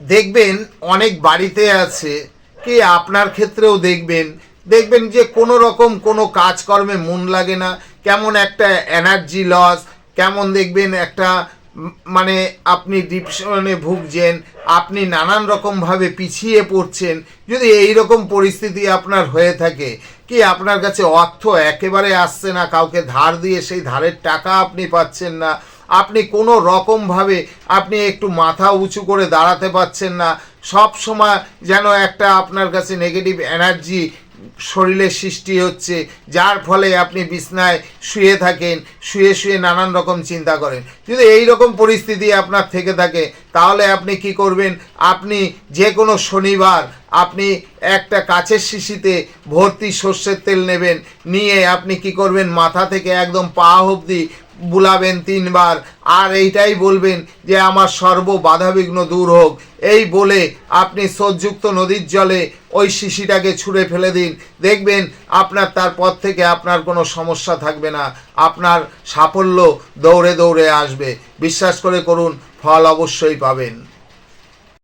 দেখবেন অনেক বাড়িতে আছে কি আপনার ক্ষেত্রেও দেখবেন। দেখবেন যে কোনো রকম কোনো কাজকর্মে মন লাগে না, কেমন একটা এনার্জি লস কেমন দেখবেন একটা মানে আপনি ডিপশনে ভুগছেন, আপনি নানান রকমভাবে পিছিয়ে পড়ছেন, যদি এই রকম পরিস্থিতি আপনার হয়ে থাকে, কি আপনার কাছে অর্থ একেবারে আসছে না, কাউকে ধার দিয়ে সেই ধারের টাকা আপনি পাচ্ছেন না আপনি কোনো রকমভাবে আপনি একটু মাথা উঁচু করে দাঁড়াতে পারছেন না। সব সময় যেন একটা আপনার কাছে নেগেটিভ এনার্জি শরীরে সৃষ্টি হচ্ছে, যার ফলে আপনি বিছনায় শুয়ে থাকেন, শুয়ে শুয়ে নানান রকম চিন্তা করেন। যদি এই রকম পরিস্থিতি আপনার থেকে থাকে, তাহলে আপনি কি করবেন? আপনি যে কোনো শনিবার আপনি একটা কাচের শিশিতে ভর্তি সর্ষের তেল নেবেন, নিয়ে আপনি কি করবেন? মাথা থেকে একদম পা অবধি বুলাবেন তিনবার। আর এইটাই বলবেন যে আমার সর্ব বাধাবিঘ্ন দূর হোক। এই বলে আপনি সোজ্যুক্ত নদীর জলে ওই শিশিটাকে ছুঁড়ে ফেলে দিন। দেখবেন আপনার তারপর থেকে আপনার কোনো সমস্যা থাকবে না। আপনার সাফল্য দৌড়ে দৌড়ে আসবে। বিশ্বাস করে করুন, ফল অবশ্যই পাবেন।